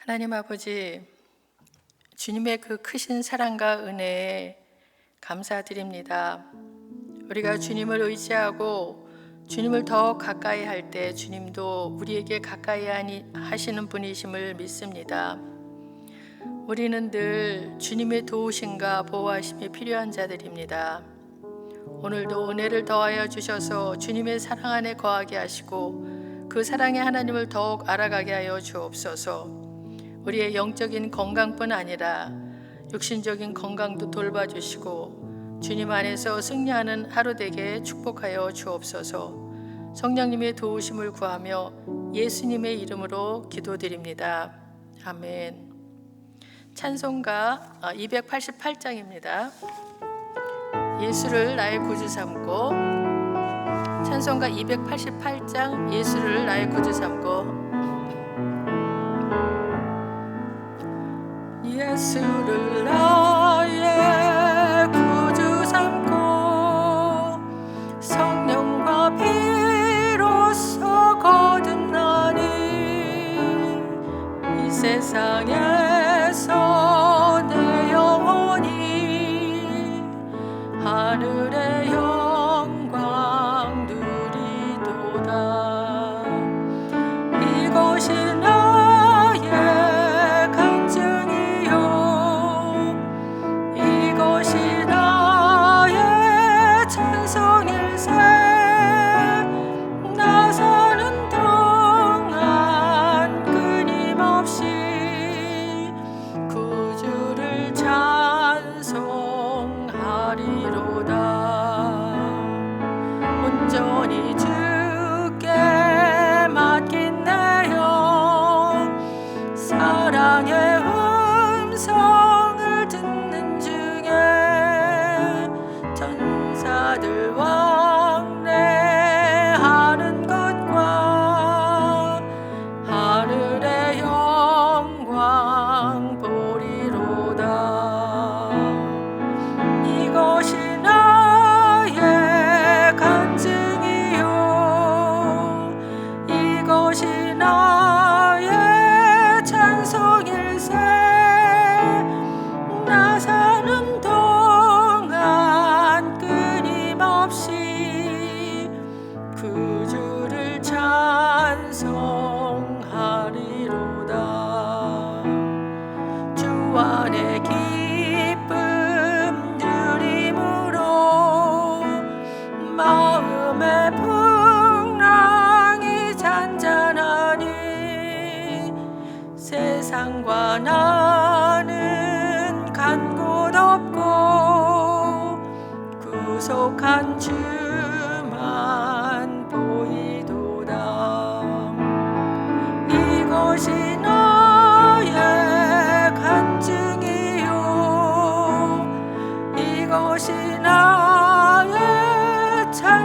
하나님 아버지, 주님의 그 크신 사랑과 은혜에 감사드립니다. 우리가 주님을 의지하고 주님을 더 가까이 할 때 주님도 우리에게 가까이 하시는 분이심을 믿습니다. 우리는 늘 주님의 도우심과 보호하심이 필요한 자들입니다. 오늘도 은혜를 더하여 주셔서 주님의 사랑 안에 거하게 하시고 그 사랑의 하나님을 더욱 알아가게 하여 주옵소서. 우리의 영적인 건강뿐 아니라 육신적인 건강도 돌봐주시고 주님 안에서 승리하는 하루 되게 축복하여 주옵소서. 성령님의 도우심을 구하며 예수님의 이름으로 기도드립니다. 아멘. 찬송가 288장입니다. 예수를 나의 구주 삼고 찬송가 288장 예수를 나의 구주 삼고 예수를 나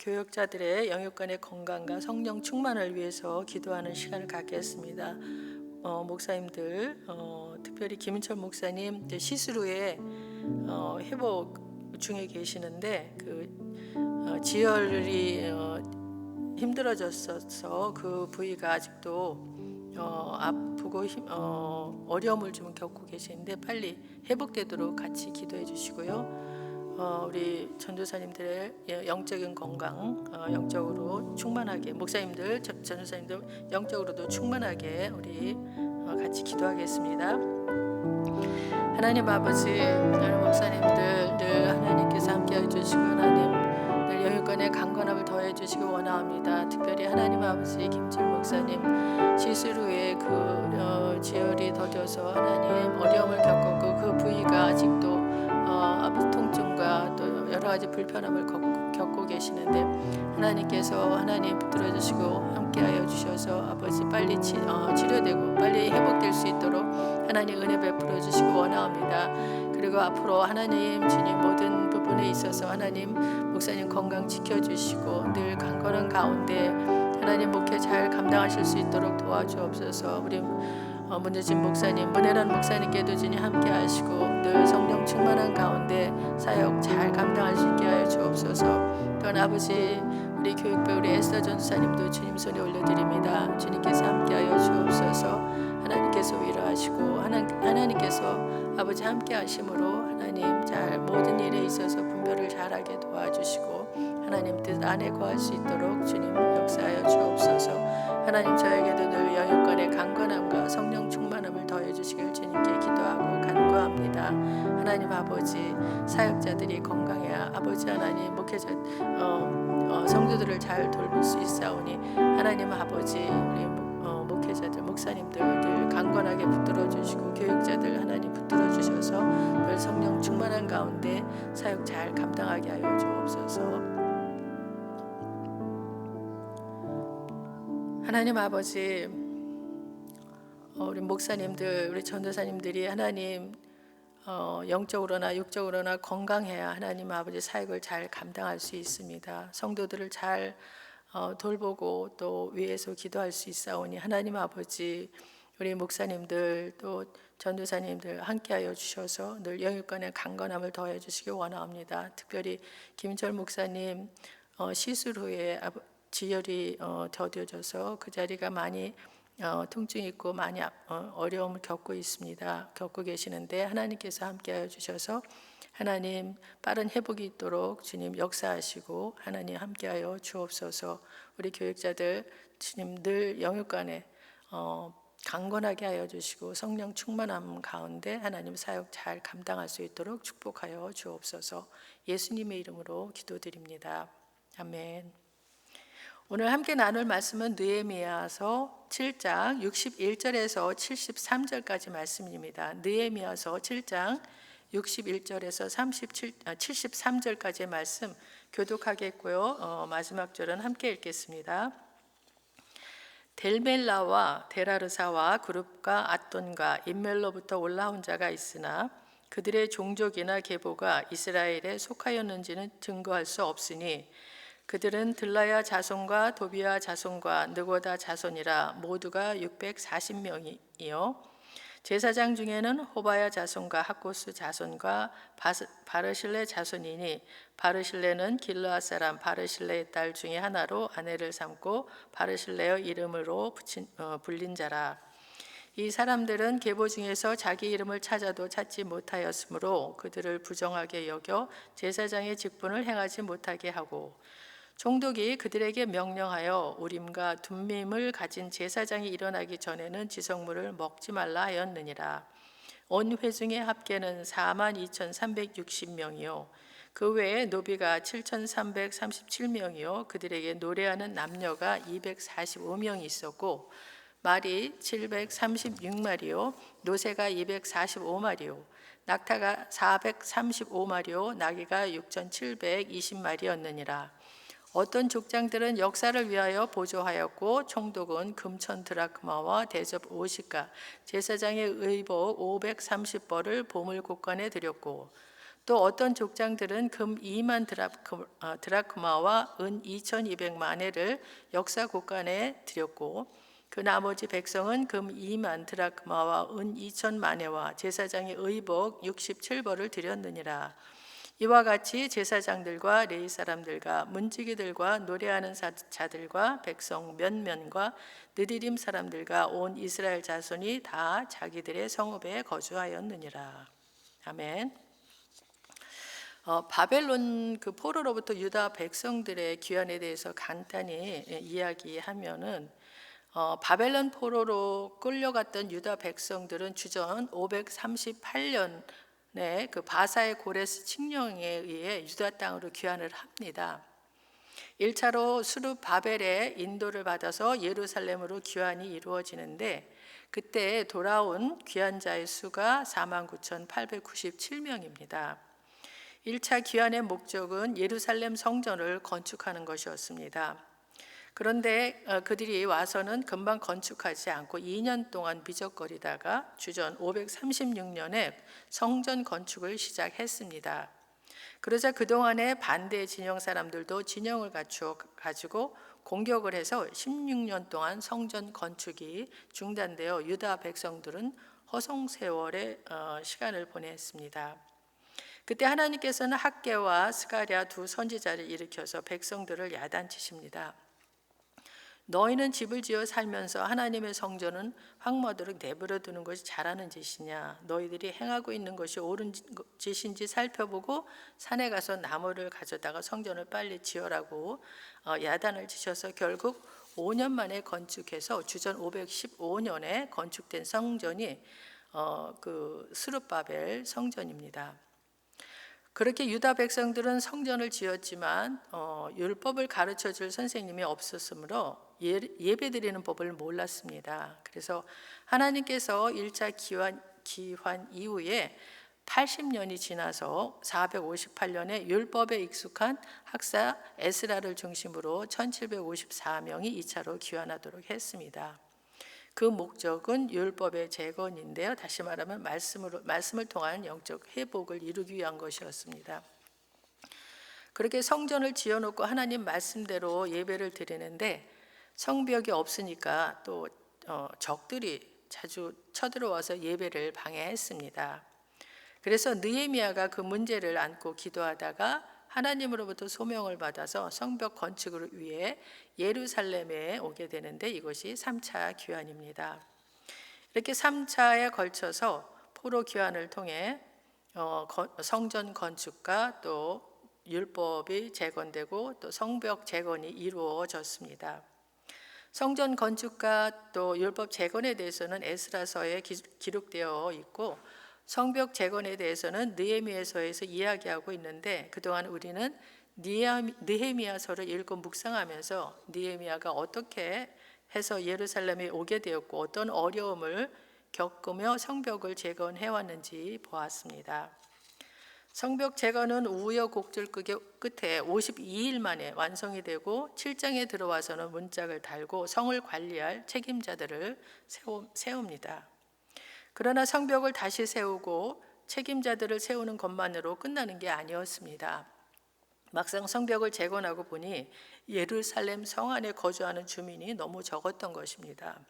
교역자들의 영육간의 건강과 성령 충만을 위해서 기도하는 시간을 갖겠습니다. 어, 목사님들, 어, 특별히 김인철 목사님 후에 어, 회복 중에 계시는데 그 어, 지혈이 어, 힘들어졌어서 그 부위가 아직도 어, 아프고 힘, 어, 어려움을 좀 겪고 계시는데 빨리 회복되도록 같이 기도해 주시고요. 어, 우리 전도사님들의 예, 영적인 건강, 어, 영적으로 충만하게 목사님들, 전- 전도사님들 영적으로도 충만하게 우리 어, 같이 기도하겠습니다. 하나님 아버지, 나는 목사님들 늘 하나님께서 함께해 주시고 하나님 늘 영육간의 강건함을 더해 주시기 원합니다. 특별히 하나님 아버지 김철 목사님 시술 후에 그 어, 지혈이 더뎌서 하나님 어려움을 겪었고 그 부위가 아직도 어, 또 여러 가지 불편함을 겪고, 겪고 계시는데 하나님께서 하나님 붙들어 주시고 함께하여 주셔서 아버지 빨리 치, 어, 치료되고 빨리 회복될 수 있도록 하나님 은혜 베풀어 주시고 원하옵니다. 그리고 앞으로 하나님 주님 모든 부분에 있어서 하나님 목사님 건강 지켜 주시고 늘 강건한 가운데 하나님 목회 잘 감당하실 수 있도록 도와주옵소서. 우리 어, 문재진 목사님, 문혜란 목사님께도 주님 함께 하시고 늘 성령 충만한 가운데 사역 잘 감당할 수 있게 하여 주옵소서. 또한 아버지 우리 교육부 우리 에스더 전사님도 주님 손에 올려드립니다. 주님께서 함께하여 주옵소서. 하나님께서 위로하시고 하나, 하나님께서 아버지 함께하심으로 하나님 잘 모든 일에 있어서 분별을 잘하게 도와주시고 하나님 뜻 안에 거할 수 있도록 주님 역사하여 주옵소서. 하나님 저에게도 늘 영육간의 강건함과 성령 충만함을 더해 주시길 주님께 기도하고 간구합니다. 하나님 아버지 사역자들이 건강해야 아버지 하나님 목회자 어, 어, 성도들을 잘 돌볼 수 있사오니 하나님 아버지 우리 목- 어, 목회자들 목사님들 늘 강건하게 붙들어 주시고 교육자들 하나님 붙들어 주셔서 늘 성령 충만한 가운데 사역 잘 감당하게 하여 주옵소서. 하나님 아버지 어, 우리 목사님들 우리 전도사님들이 하나님 어, 영적으로나 육적으로나 건강해야 하나님 아버지 사역을 잘 감당할 수 있습니다. 성도들을 잘 어, 돌보고 또 위에서 기도할 수 있사오니 하나님 아버지 우리 목사님들 또 전도사님들 함께하여 주셔서 늘 영육간의 강건함을 더해 주시기 원하옵니다. 특별히 김철 목사님 어, 시술 후에 지혈이 어, 더뎌져서 그 자리가 많이 어, 통증 있고 많이 아- 어, 어려움을 겪고 있습니다. 겪고 계시는데 하나님께서 함께하여 주셔서 하나님 빠른 회복이 있도록 주님 역사하시고 하나님 함께하여 주옵소서. 우리 교육자들 주님 늘 영육간에 어, 강건하게 하여 주시고 성령 충만함 가운데 하나님 사역 잘 감당할 수 있도록 축복하여 주옵소서. 예수님의 이름으로 기도드립니다. 아멘. 오늘 함께 나눌 말씀은 느헤미야서 7장 61절에서 73절까지 말씀입니다. 느헤미야서 7장 61절에서 37, 아, 73절까지의 말씀 교독하겠고요. 어, 마지막 절은 함께 읽겠습니다. 델멜라와 데라르사와 그룹과 앗돈과 인멜로부터 올라온 자가 있으나 그들의 종족이나 계보가 이스라엘에 속하였는지는 증거할 수 없으니 그들은 들라야 자손과 도비아 자손과 느고다 자손이라 모두가 640명이요 제사장 중에는 호바야 자손과 학고스 자손과 바스- 바르실레 자손이니 바르실레는 길르앗 사람 바르실레의 딸 중에 하나로 아내를 삼고 바르실레의 이름으로 붙인, 어, 불린 자라. 이 사람들은 계보 중에서 자기 이름을 찾아도 찾지 못하였으므로 그들을 부정하게 여겨 제사장의 직분을 행하지 못하게 하고 총독이 그들에게 명령하여 우림과 둠밈을 가진 제사장이 일어나기 전에는 지성물을 먹지 말라 하였느니라. 온 회중의 합계는 4만 2,360명이요. 그 외에 노비가 7,337명이요. 그들에게 노래하는 남녀가 245명이 있었고 말이 736마리요. 노새가 245마리요. 낙타가 435마리요. 나귀가 6,720마리였느니라. 어떤 족장들은 역사를 위하여 보조하였고 총독은 금천 드라크마와 대접 50가 제사장의 의복 530벌을 보물 곳간에 드렸고 또 어떤 족장들은 금 2만 드라크, 어, 드라크마와 은 2200만회를 역사 곳간에 드렸고 그 나머지 백성은 금 2만 드라크마와 은 2천만회와 제사장의 의복 67벌을 드렸느니라 이와 같이 제사장들과 레위 사람들과 문지기들과 노래하는 사- 자들과 백성 면면과 느디림 사람들과 온 이스라엘 자손이 다 자기들의 성읍에 거주하였느니라. 아멘. 어, 바벨론 그 포로로부터 유다 백성들의 귀환에 대해서 간단히 예, 이야기하면은 어, 바벨론 포로로 끌려갔던 유다 백성들은 주전 538년 네, 그 바사의 고레스 칙령에 의해 유다 땅으로 귀환을 합니다. 1차로 수룹 바벨의 인도를 받아서 예루살렘으로 귀환이 이루어지는데 그때 돌아온 귀환자의 수가 49,897명입니다. 1차 귀환의 목적은 예루살렘 성전을 건축하는 것이었습니다. 그런데 어, 그들이 와서는 금방 건축하지 않고 2년 동안 미적거리다가 주전 536년에 성전 건축을 시작했습니다. 그러자 그동안에 반대 진영 사람들도 진영을 갖추어 가지고 공격을 해서 16년 동안 성전 건축이 중단되어 유다 백성들은 허송 세월의 어, 시간을 보냈습니다. 그때 하나님께서는 학계와 스가랴 두 선지자를 일으켜서 백성들을 야단치십니다. 너희는 집을 지어 살면서 하나님의 성전은 황무하도록 내버려 두는 것이 잘하는 짓이냐? 너희들이 행하고 있는 것이 옳은 짓인지 살펴보고 산에 가서 나무를 가져다가 성전을 빨리 지어라고 어, 야단을 치셔서 결국 5년 만에 건축해서 주전 515년에 건축된 성전이 어, 그 스룹바벨 성전입니다. 그렇게 유다 백성들은 성전을 지었지만 어, 율법을 가르쳐 줄 선생님이 없었으므로 예, 예배드리는 법을 몰랐습니다. 그래서 하나님께서 1차 기환, 기환 이후에 80년이 지나서 458년에 율법에 익숙한 학사 에스라를 중심으로 1754명이 2차로 귀환하도록 했습니다. 그 목적은 율법의 재건인데요. 다시 말하면 말씀으로 말씀을 통한 영적 회복을 이루기 위한 것이었습니다. 그렇게 성전을 지어놓고 하나님 말씀대로 예배를 드리는데 성벽이 없으니까 또 어, 적들이 자주 쳐들어와서 예배를 방해했습니다. 그래서 느헤미야가 그 문제를 안고 기도하다가 하나님으로부터 소명을 받아서 성벽 건축을 위해 예루살렘에 오게 되는데 이것이 3차 귀환입니다. 이렇게 3차에 걸쳐서 포로 귀환을 통해 어, 성전 건축과 또 율법이 재건되고 또 성벽 재건이 이루어졌습니다. 성전 건축과 또 율법 재건에 대해서는 에스라서에 기록되어 있고 성벽 재건에 대해서는 느헤미야서에서 이야기하고 있는데 그동안 우리는 느헤미야서를 읽고 묵상하면서 느헤미야가 어떻게 해서 예루살렘에 오게 되었고 어떤 어려움을 겪으며 성벽을 재건해 왔는지 보았습니다. 성벽 재건은 우여곡절 끝에 52일 만에 완성이 되고 7장에 들어와서는 문짝을 달고 성을 관리할 책임자들을 세웁니다. 그러나 성벽을 다시 세우고 책임자들을 세우는 것만으로 끝나는 게 아니었습니다. 막상 성벽을 재건하고 보니 예루살렘 성 안에 거주하는 주민이 너무 적었던 것입니다.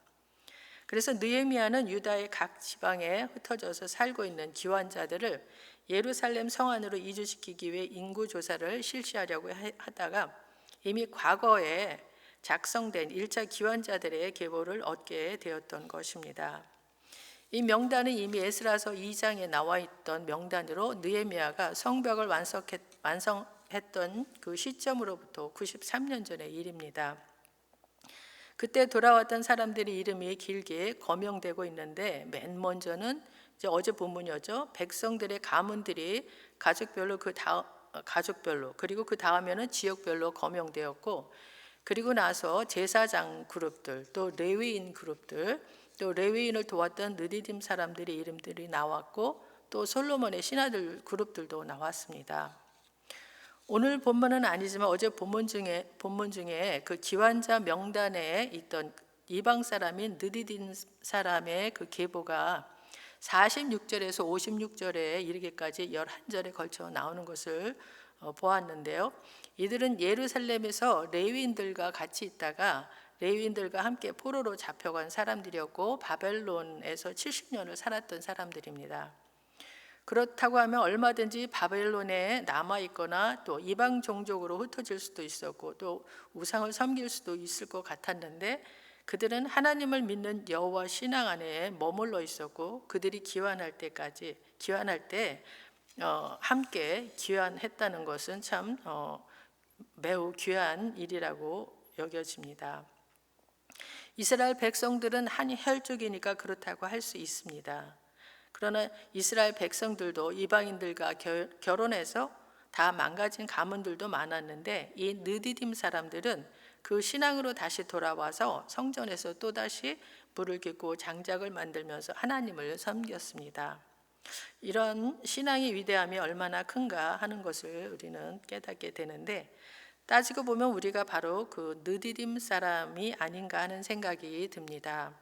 그래서 느헤미야는 유다의 각 지방에 흩어져서 살고 있는 기환자들을 예루살렘 성 안으로 이주시키기 위해 인구 조사를 실시하려고 하다가 이미 과거에 작성된 1차 기환자들의 계보를 얻게 되었던 것입니다. 이 명단은 이미 에스라서 2장에 나와 있던 명단으로 느헤미야가 성벽을 완성했, 완성했던 그 시점으로부터 93년 전의 일입니다. 그때 돌아왔던 사람들의 이름이 길게 거명되고 있는데 맨 먼저는 이제 어제 본문이었죠. 백성들의 가문들이 가족별로 그 다음 가족별로 그리고 그 다음에는 지역별로 거명되었고 그리고 나서 제사장 그룹들 또 레위인 그룹들 또 레위인을 도왔던 느디딤 사람들의 이름들이 나왔고 또 솔로몬의 신하들 그룹들도 나왔습니다. 오늘 본문은 아니지만 어제 본문 중에 본문 중에 그 기환자 명단에 있던 이방 사람인 느디딘 사람의 그 계보가 46절에서 56절에 이르기까지 11절에 걸쳐 나오는 것을 어, 보았는데요. 이들은 예루살렘에서 레위인들과 같이 있다가 레위인들과 함께 포로로 잡혀간 사람들이었고 바벨론에서 70년을 살았던 사람들입니다. 그렇다고 하면 얼마든지 바벨론에 남아 있거나 또 이방 종족으로 흩어질 수도 있었고 또 우상을 섬길 수도 있을 것 같았는데 그들은 하나님을 믿는 여호와 신앙 안에 머물러 있었고 그들이 기환할 때까지 기환할 때 어, 함께 기환했다는 것은 참 어, 매우 귀한 일이라고 여겨집니다. 이스라엘 백성들은 한 혈족이니까 그렇다고 할 수 있습니다. 그러나 이스라엘 백성들도 이방인들과 결혼해서 다 망가진 가문들도 많았는데 이 느디딤 사람들은 그 신앙으로 다시 돌아와서 성전에서 또다시 불을 켜고 장작을 만들면서 하나님을 섬겼습니다. 이런 신앙의 위대함이 얼마나 큰가 하는 것을 우리는 깨닫게 되는데 따지고 보면 우리가 바로 그 느디딤 사람이 아닌가 하는 생각이 듭니다.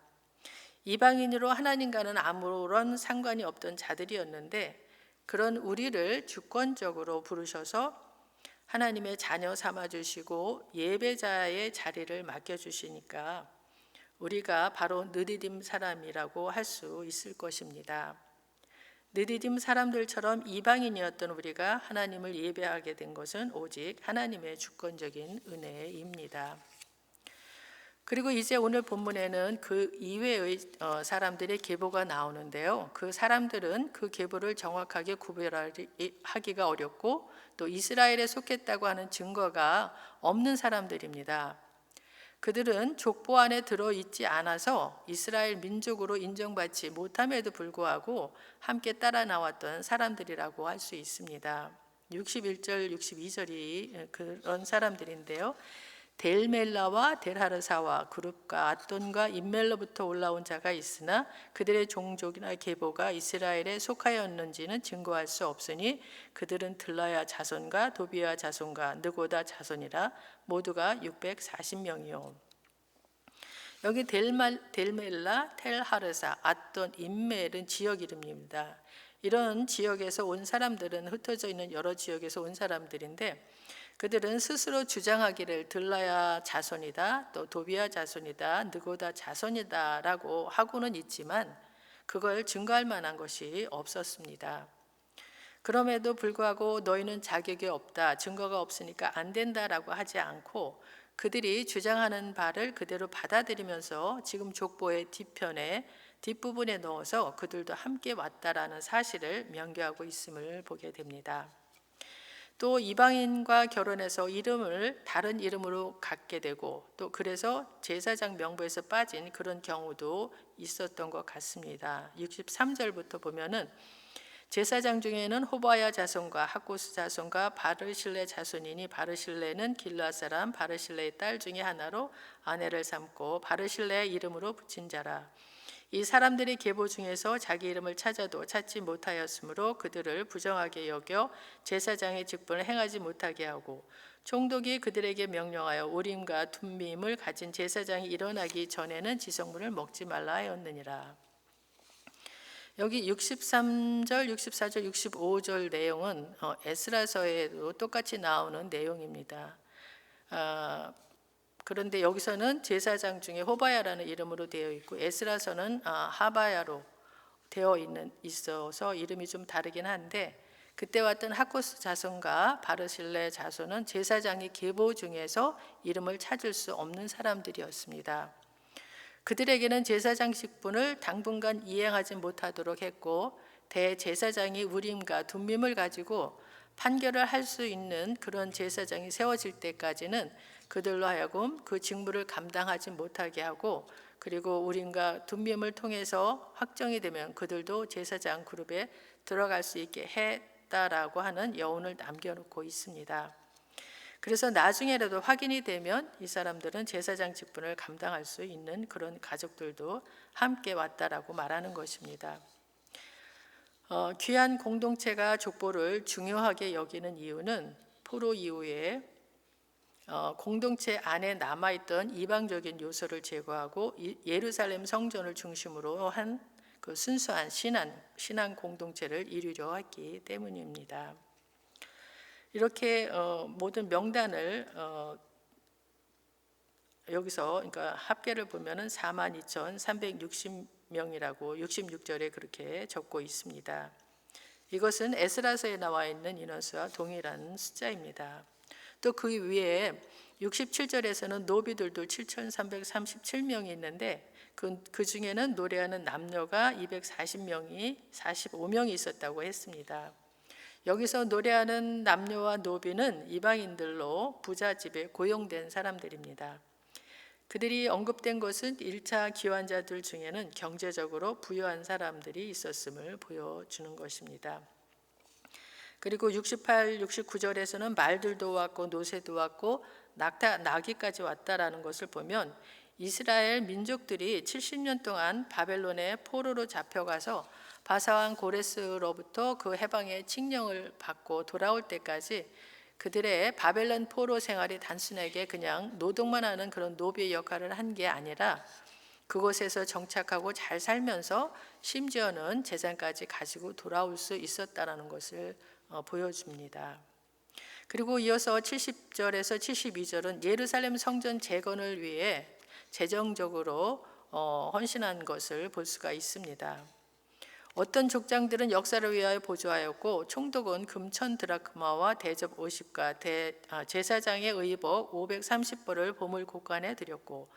이방인으로 하나님과는 아무런 상관이 없던 자들이었는데 그런 우리를 주권적으로 부르셔서 하나님의 자녀 삼아 주시고 예배자의 자리를 맡겨 주시니까 우리가 바로 느디딤 사람이라고 할 수 있을 것입니다. 느디딤 사람들처럼 이방인이었던 우리가 하나님을 예배하게 된 것은 오직 하나님의 주권적인 은혜입니다. 그리고 이제 오늘 본문에는 그 이외의 어, 사람들의 계보가 나오는데요. 그 사람들은 그 계보를 정확하게 구별하기가 어렵고 또 이스라엘에 속했다고 하는 증거가 없는 사람들입니다. 그들은 족보 안에 들어 있지 않아서 이스라엘 민족으로 인정받지 못함에도 불구하고 함께 따라 나왔던 사람들이라고 할 수 있습니다. 61절, 62절이 그런 사람들인데요. 델멜라와 델하르사와 그룹과 아돈과 인멜로부터 올라온 자가 있으나 그들의 종족이나 계보가 이스라엘에 속하였는지는 증거할 수 없으니 그들은 들라야 자손과 도비야 자손과 느고다 자손이라 모두가 640명이요. 여기 델말, 델멜라, 텔하르사, 아돈, 인멜은 지역 이름입니다. 이런 지역에서 온 사람들은 흩어져 있는 여러 지역에서 온 사람들인데 그들은 스스로 주장하기를 들라야 자손이다, 또 도비야 자손이다, 느고다 자손이다라고 하고는 있지만 그걸 증거할 만한 것이 없었습니다. 그럼에도 불구하고 너희는 자격이 없다, 증거가 없으니까 안 된다라고 하지 않고 그들이 주장하는 바를 그대로 받아들이면서 지금 족보의 뒤편에 뒷부분에 넣어서 그들도 함께 왔다라는 사실을 명기하고 있음을 보게 됩니다. 또 이방인과 결혼해서 이름을 다른 이름으로 갖게 되고 또 그래서 제사장 명부에서 빠진 그런 경우도 있었던 것 같습니다. 63절부터 보면은 제사장 중에는 호바야 자손과 하고스 자손과 바르실레 자손이니 바르실레는 길라 사람 바르실레의 딸 중에 하나로 아내를 삼고 바르실레의 이름으로 붙인 자라. 이 사람들의 계보 중에서 자기 이름을 찾아도 찾지 못하였으므로 그들을 부정하게 여겨 제사장의 직분을 행하지 못하게 하고 총독이 그들에게 명령하여 우림과 둠밈을 가진 제사장이 일어나기 전에는 지성물을 먹지 말라 하였느니라. 여기 63절, 64절, 65절 내용은 어, 에스라서에도 똑같이 나오는 내용입니다. 아, 그런데 여기서는 제사장 중에 호바야라는 이름으로 되어 있고 에스라서는 아, 하바야로 되어 있는 있어서 이름이 좀 다르긴 한데 그때 왔던 하코스 자손과 바르실레 자손은 제사장의 계보 중에서 이름을 찾을 수 없는 사람들이었습니다. 그들에게는 제사장 직분을 당분간 이행하지 못하도록 했고 대제사장이 우림과 둠밈을 가지고 판결을 할 수 있는 그런 제사장이 세워질 때까지는 그들로 하여금 그 직무를 감당하지 못하게 하고 그리고 우림과 둠밈을 통해서 확정이 되면 그들도 제사장 그룹에 들어갈 수 있게 했다라고 하는 여운을 남겨놓고 있습니다. 그래서 나중에라도 확인이 되면 이 사람들은 제사장 직분을 감당할 수 있는 그런 가족들도 함께 왔다라고 말하는 것입니다. 어, 귀한 공동체가 족보를 중요하게 여기는 이유는 포로 이후에 어, 공동체 안에 남아있던 이방적인 요소를 제거하고 예루살렘 성전을 중심으로 한 그 순수한 신앙, 신앙 공동체를 이루려 했기 때문입니다. 이렇게 어, 모든 명단을 어, 여기서 그러니까 합계를 보면은 42,360명이라고 66절에 그렇게 적고 있습니다. 이것은 에스라서에 나와 있는 인원수와 동일한 숫자입니다. 또 그 위에 67절에서는 노비들도 7,337명이 있는데 그, 그 중에는 노래하는 남녀가 240명이 45명이 있었다고 했습니다. 여기서 노래하는 남녀와 노비는 이방인들로 부자집에 고용된 사람들입니다. 그들이 언급된 것은 1차 기환자들 중에는 경제적으로 부유한 사람들이 있었음을 보여주는 것입니다. 그리고 68, 69절에서는 말들도 왔고 노새도 왔고 낙타, 나귀까지 왔다라는 것을 보면 이스라엘 민족들이 70년 동안 바벨론의 포로로 잡혀가서 바사왕 고레스로부터 그 해방의 칙령을 받고 돌아올 때까지 그들의 바벨론 포로 생활이 단순하게 그냥 노동만 하는 그런 노비의 역할을 한 게 아니라 그곳에서 정착하고 잘 살면서 심지어는 재산까지 가지고 돌아올 수 있었다라는 것을 어, 보여줍니다. 그리고 이어서 70절에서 72절은 예루살렘 성전 재건을 위해 재정적으로 어, 헌신한 것을 볼 수가 있습니다. 어떤 족장들은 역사를 위하여 보조하였고 총독은 금천 드라크마와 대접 50가 대, 아, 제사장의 의복 530벌을 보물 곳간에 드렸고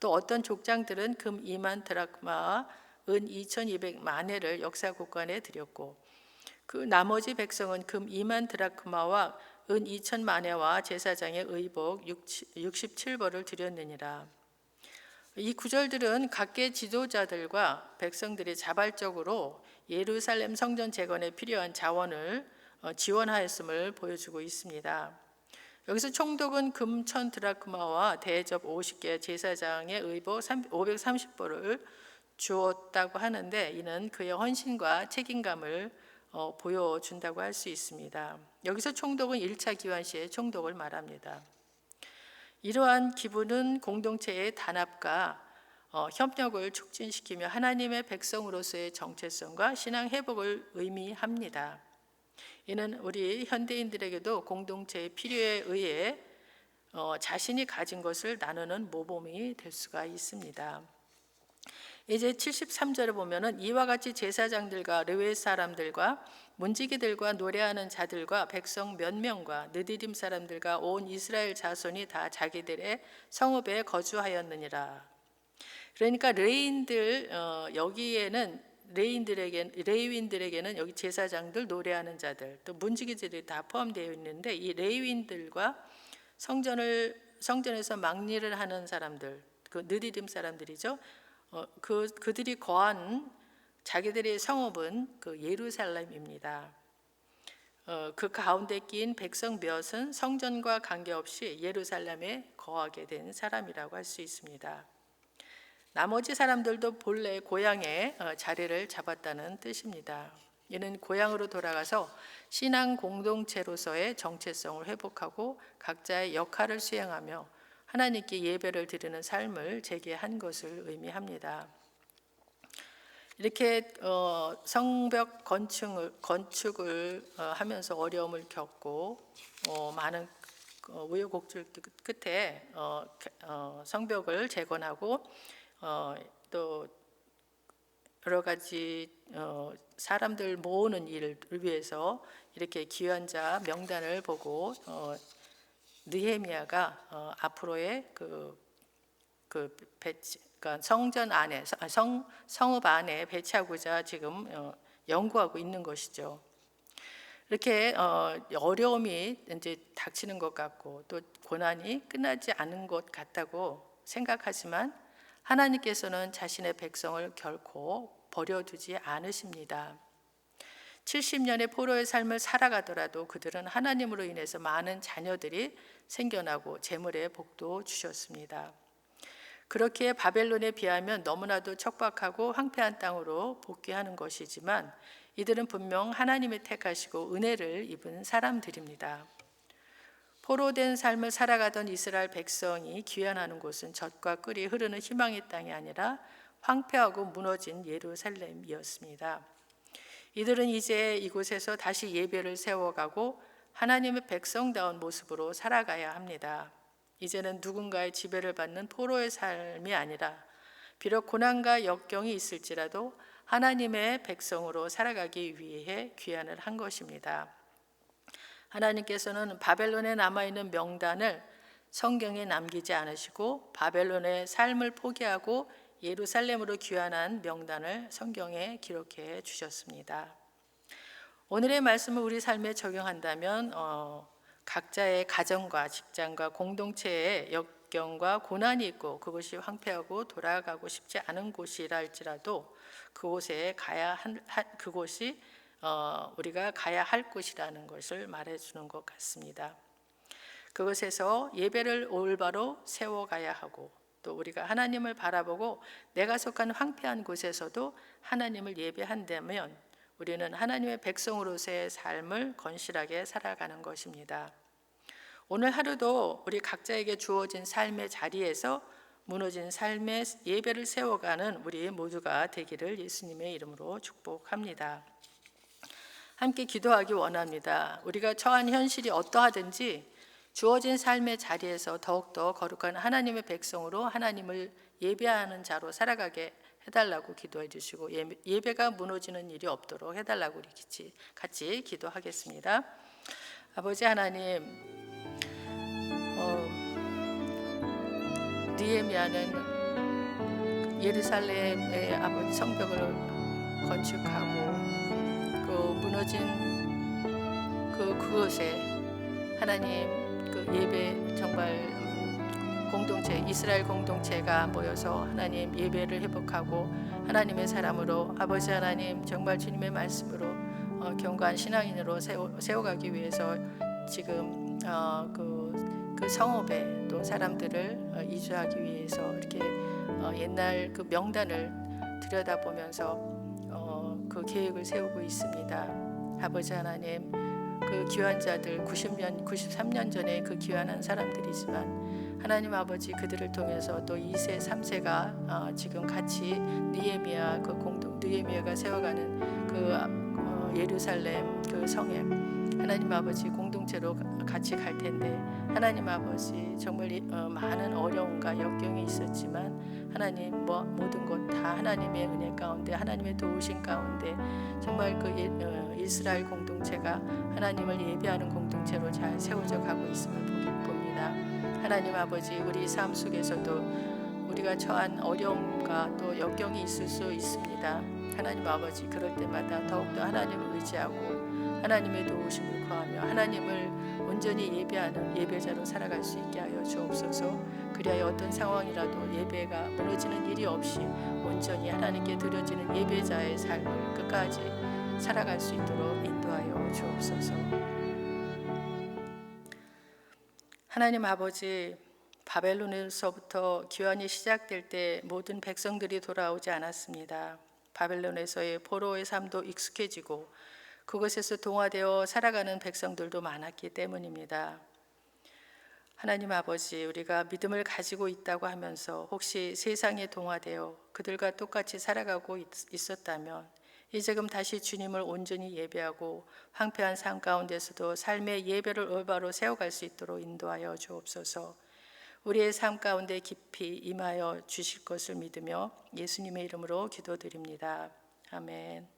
또 어떤 족장들은 금 2만 드라크마와 은 2200만 회를 역사 곳간에 드렸고 그 나머지 백성은 금 2만 드라크마와 은 2천만 회와 제사장의 의복 67벌을 드렸느니라. 이 구절들은 각계 지도자들과 백성들이 자발적으로 예루살렘 성전 재건에 필요한 자원을 어, 지원하였음을 보여주고 있습니다. 여기서 총독은 금천 드라크마와 대접 50개 제사장의 의복 530벌을 주었다고 하는데 이는 그의 헌신과 책임감을 어, 보여준다고 할 수 있습니다. 여기서 총독은 1차 기환 시의 총독을 말합니다. 이러한 기분은 공동체의 단합과 어, 협력을 촉진시키며 하나님의 백성으로서의 정체성과 신앙 회복을 의미합니다. 이는 우리 현대인들에게도 공동체의 필요에 의해 어, 자신이 가진 것을 나누는 모범이 될 수가 있습니다. 이제 73절에 보면은 이와 같이 제사장들과 레위 사람들과 문지기들과 노래하는 자들과 백성 몇 명과 느디딤 사람들과 온 이스라엘 자손이 다 자기들의 성읍에 거주하였느니라. 그러니까 레인들 어, 여기에는 레인들에게 레위인들에게는 여기 제사장들 노래하는 자들 또 문지기들이 다 포함되어 있는데 이 레위인들과 성전을 성전에서 막리를 하는 사람들 그 느디딤 사람들이죠. 어, 그 그들이 거한 자기들의 성읍은 그 예루살렘입니다. 어, 그 가운데 낀 백성 몇은 성전과 관계없이 예루살렘에 거하게 된 사람이라고 할 수 있습니다. 나머지 사람들도 본래 고향에 어, 자리를 잡았다는 뜻입니다. 이는 고향으로 돌아가서 신앙 공동체로서의 정체성을 회복하고 각자의 역할을 수행하며 하나님께 예배를 드리는 삶을 재개한 것을 의미합니다. 이렇게 어, 성벽 건축을, 건축을 어, 하면서 어려움을 겪고 어, 많은 어, 우여곡절 끝에 성벽을 재건하고 어, 또 여러 가지 어, 사람들 모으는 일을 위해서 이렇게 기환자 명단을 보고 어, 느헤미야가 어, 앞으로의 그, 그 배치, 그러니까 성전 안에 아, 성 성읍 안에 배치하고자 지금 어, 연구하고 있는 것이죠. 이렇게 어, 어려움이 이제 닥치는 것 같고 또 고난이 끝나지 않은 것 같다고 생각하지만 하나님께서는 자신의 백성을 결코 버려두지 않으십니다. 70년의 포로의 삶을 살아가더라도 그들은 하나님으로 인해서 많은 자녀들이 생겨나고 재물의 복도 주셨습니다. 그렇게 바벨론에 비하면 너무나도 척박하고 황폐한 땅으로 복귀하는 것이지만 이들은 분명 하나님의 택하시고 은혜를 입은 사람들입니다. 포로된 삶을 살아가던 이스라엘 백성이 귀환하는 곳은 젖과 꿀이 흐르는 희망의 땅이 아니라 황폐하고 무너진 예루살렘이었습니다. 이들은 이제 이곳에서 다시 예배를 세워가고 하나님의 백성다운 모습으로 살아가야 합니다. 이제는 누군가의 지배를 받는 포로의 삶이 아니라 비록 고난과 역경이 있을지라도 하나님의 백성으로 살아가기 위해 귀환을 한 것입니다. 하나님께서는 바벨론에 남아 있는 명단을 성경에 남기지 않으시고 바벨론의 삶을 포기하고 예루살렘으로 귀환한 명단을 성경에 기록해 주셨습니다. 오늘의 말씀을 우리 삶에 적용한다면 어, 각자의 가정과 직장과 공동체의 역경과 고난이 있고 그것이 황폐하고 돌아가고 싶지 않은 곳이라 할지라도 그곳에 가야 한, 그곳이 어, 우리가 가야 할 곳이라는 것을 말해주는 것 같습니다. 그것에서 예배를 올바로 세워가야 하고 또 우리가 하나님을 바라보고 내가 속한 황폐한 곳에서도 하나님을 예배한다면 우리는 하나님의 백성으로서의 삶을 건실하게 살아가는 것입니다. 오늘 하루도 우리 각자에게 주어진 삶의 자리에서 무너진 삶의 예배를 세워가는 우리 모두가 되기를 예수님의 이름으로 축복합니다. 함께 기도하기 원합니다. 우리가 처한 현실이 어떠하든지 주어진 삶의 자리에서 더욱더 거룩한 하나님의 백성으로 하나님을 예배하는 자로 살아가게 해달라고 기도해 주시고 예- 예배가 무너지는 일이 없도록 해달라고 우리 같이, 같이 기도하겠습니다. 아버지 하나님, 어, 느헤미야는 예루살렘의 아버지 성벽을 건축하고 그 무너진 그 그것에 하나님 그 예배 정말 음, 공동체 이스라엘 공동체가 모여서 하나님 예배를 회복하고 하나님의 사람으로 아버지 하나님 정말 주님의 말씀으로 어, 견고한 신앙인으로 세워, 세워가기 위해서 지금 어, 그, 그 성읍에 또 사람들을 어, 이주하기 위해서 이렇게 어, 옛날 그 명단을 들여다보면서 어, 그 계획을 세우고 있습니다. 아버지 하나님 그 귀환자들 90년 93년 전에 그 귀환한 사람들이지만 하나님 아버지 그들을 통해서 또 2세 3세가 어, 지금 같이 느헤미야 그 공동 느헤미야가 세워가는 그 어, 예루살렘 그 성에 하나님 아버지 공동체로 가- 같이 갈 텐데 하나님 아버지 정말 이- 어, 많은 어려움과 역경이 있었지만 하나님 뭐 모든 것 다 하나님의 은혜 가운데 하나님의 도우심 가운데 정말 그 예- 어, 이스라엘 공동체가 하나님을 예배하는 공동체로 잘 세워져 가고 있음을 봅니다. 하나님 아버지 우리 삶 속에서도 우리가 처한 어려움과 또 역경이 있을 수 있습니다. 하나님 아버지 그럴 때마다 더욱더 하나님을 의지하고 하나님의 도우심을 구하며 하나님을 온전히 예배하는 예배자로 살아갈 수 있게 하여 주옵소서. 그리하여 어떤 상황이라도 예배가 무너지는 일이 없이 온전히 하나님께 드려지는 예배자의 삶을 끝까지 살아갈 수 있도록 인도하여 주옵소서. 하나님 아버지 바벨론에서부터 귀환이 시작될 때 모든 백성들이 돌아오지 않았습니다. 바벨론에서의 포로의 삶도 익숙해지고 그곳에서 동화되어 살아가는 백성들도 많았기 때문입니다. 하나님 아버지, 우리가 믿음을 가지고 있다고 하면서 혹시 세상에 동화되어 그들과 똑같이 살아가고 있- 있었다면 이제금 다시 주님을 온전히 예배하고 황폐한 삶 가운데서도 삶의 예배를 올바로 세워갈 수 있도록 인도하여 주옵소서. 우리의 삶 가운데 깊이 임하여 주실 것을 믿으며 예수님의 이름으로 기도드립니다. 아멘.